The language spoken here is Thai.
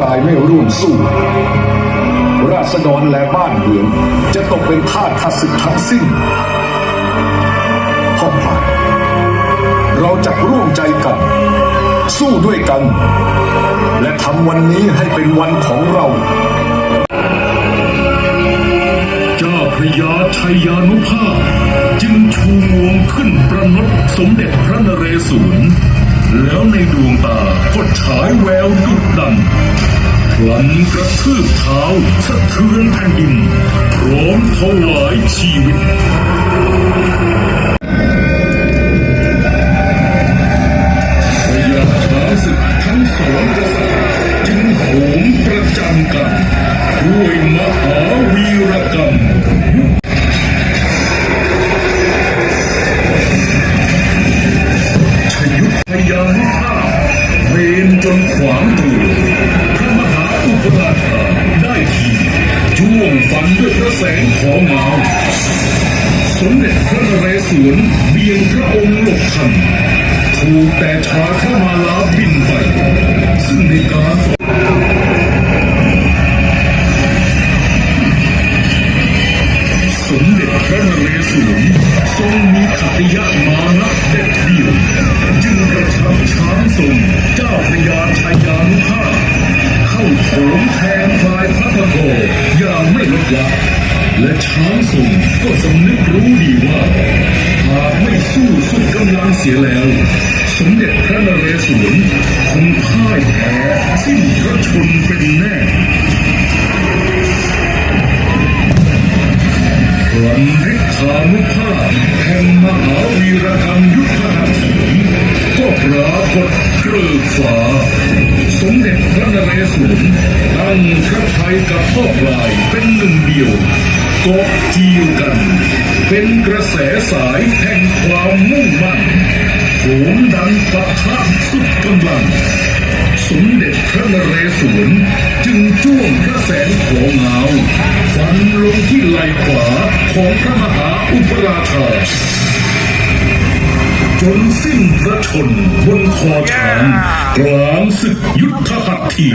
กายไม่ร่วมสู้ ราษฎรและบ้านเมืองจะตกเป็นทาสข้าศึกทั้งสิ้นพ่อพลายเราจะร่วมใจกัน สู้ด้วยกัน และทำวันนี้ให้เป็นวันของเราเจ้าพระยาชัยยานุภาพ จึงชูงวงขึ้นประนดสมเด็จพระนเรศวรแล้วในดวงตาก็ฉายแววดุดัน ลันกระทืบเท้าสะเทือนแผ่นดินพร้อมถวายชีวิตพยาช้างศึกทั้งสองกษัตริย์จึงโหมประจันกันด้วยมหาวีรกรรมชยุทธยานุภาพเวนจนขวางตัว จ้วงฟันด้วยพระแสงของเงาสมเด็จพระนเรศวรเบียงพระองค์หลบทันถูกแต่ชาพระมาลาบินไป ซึ่งในการสมเด็จพระนเรศวรทรงมีขัตติยะมานะเด็ดเดี่ยวจึงกระชับช้างทรงเจ้าพระยาชัยยานุภาพเข้าโถมแทงพระ ลดละและช้างทรงก็สำนึกรู้ดีว่าหากไม่สู้สุดกำลังเสียแล้ว สมเด็จพระนเรศวรคงพ่ายแพ้สิ้นพระชนเป็นแน่พลังฤทธานุภาพแห่งมหาวีรกรรมยุทธหัตถีก็ปรากฏเกลือฟ้าสมเด็จพระ นเรศวรตั้งพระทัยกับพ่อพลายเป็นหนึ่งเดียวเกาะเกี่ยวกัน เป็นกระแสสายแห่งความมุ่งมั่นโหมดันปะทะสุดกำลัง สมเด็จพระนเรศวรจึงจ้วงพระแสงของเงาฟันลงที่ไหล่ขวาของพระมหาอุปราชา จนสิ้นพระชนบนคอช้างกลางศึกยุทธหัตถี